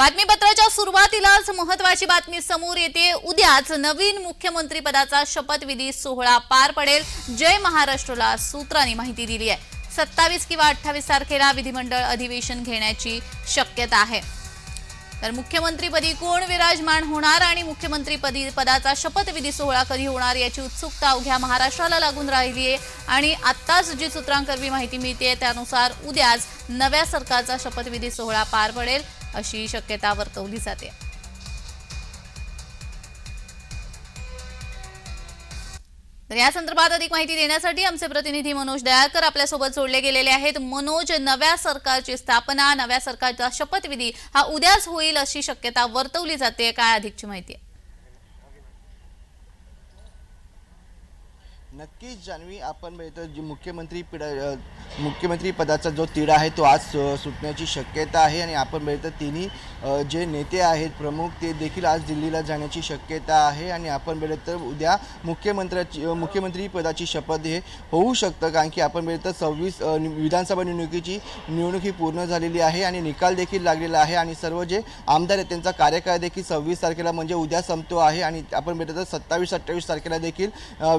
बातमीपत्राच्या सुरुवातीलाच महत्वाची बातमी समोर येते. उद्याच नवीन मुख्यमंत्री पदाचा शपथविधी सोहळा पार पडेल. जय महाराष्ट्रला सूत्रांनी माहिती दिली आहे. सत्तावीस किंवा अठ्ठावीस तारखेला विधिमंडळ अधिवेशन घेण्याची शक्यता आहे. तर मुख्यमंत्रीपदी कोण विराजमान होणार आणि मुख्यमंत्रीपदी पदाचा शपथविधी सोहळा कधी होणार याची उत्सुकता अवघ्या महाराष्ट्राला लागून राहिली आहे. आणि आत्ताच जी सूत्रांकरवी माहिती मिळते त्यानुसार उद्याच नव्या सरकारचा शपथविधी सोहळा पार पडेल. अशी शक्यता वर्तवली जाते. तर या संदर्भात अधिक माहिती देण्यासाठी आमचे प्रतिनिधी मनोज दयाळकर आपल्यासोबत जोडले गेलेले आहेत. मनोज नव्या सरकारची स्थापना नव्या सरकारचा शपथविधी हा उद्याच होईल अशी शक्यता वर्तवली जाते. काय अधिकची माहिती आहे? नक्कीच जान्हवी आपण बघितलं जी मुख्यमंत्री पिढा मुख्यमंत्री पदाचा जो तिढा आहे तो आज सुटण्याची शक्यता आहे आणि आपण बघितलं तिन्ही जे नेते आहेत प्रमुख ते देखील आज दिल्लीला जाण्याची शक्यता आहे आणि आपण बघितलं तर उद्या मुख्यमंत्र्याची मुख्यमंत्री पदाची शपथ हे होऊ शकतं कारण की आपण बघितलं सव्वीस विधानसभा निवडणुकीची निवडणूक ही पूर्ण झालेली आहे आणि निकाल देखील लागलेला आहे आणि सर्व जे आमदार आहेत त्यांचा कार्यकाळ देखील सव्वीस तारखेला म्हणजे उद्या संपतो आहे आणि आपण बघितलं तर सत्तावीस अठ्ठावीस तारखेला देखील अ,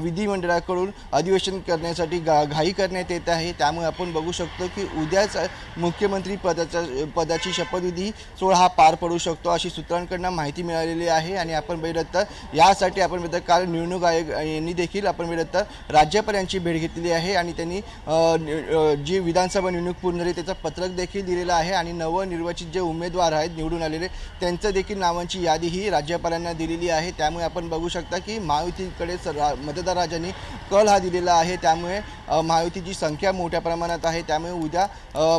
विधिमंडळाकडून अधिवेशन करण्यासाठी गा घाई करण्यात येत आहे. त्यामुळे आपण बघू शकतो की उद्याच मुख्यमंत्री पदाचा पदाची शपथविधी सोहळा हा पार पडू शकतो अशी सूत्रांकडनं माहिती मिळालेली आहे. आणि आपण बघितलं यासाठी आपण बघितलं काल निवडणूक आयोग यांनी देखील आपण बघितलं तर राज्यपाल यांची भेट घेतलेली आहे. आणि त्यांनी जी विधानसभा निवडणूक पूर्ण झाली त्याचं पत्रक देखील दिलेलं आहे. आणि नवनिर्वाचित जे उमेदवार आहेत निवडून आलेले त्यांचं देखील नावांची यादी ही राज्यपालांना दिलेली आहे. त्यामुळे आपण बघू शकता की महायुतीकडे स- रा- मतदार राजांनी कल हा दिलेला आहे. त्यामुळे महायुतीची संख्या मोठ्या प्रमाणात आहे. त्यामुळे उद्या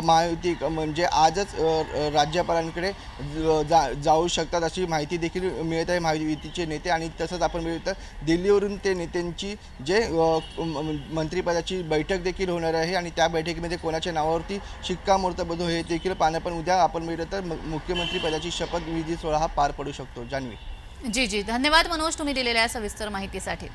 महायुती म्हणजे आजच राज्यपालांकडे जा जाऊ शकतात अशी माहिती देखील मिळत आहे. महायुतीचे नेते आणि तसंच आपण बघितलं दिल्लीवरून ते नेत्यांची जे मंत्रिपदाची बैठक देखील होणार आहे आणि त्या बैठकीमध्ये कोणाच्या नावावरती शिक्कामोर्तब हे देखील पाहणं पण उद्या आपण मिळत तर मुख्यमंत्रीपदाची शपथविधी सोहळा हा पार पडू शकतो. जान्हवी. जी जी. धन्यवाद मनोज तुम्ही दिलेल्या सविस्तर माहितीसाठी.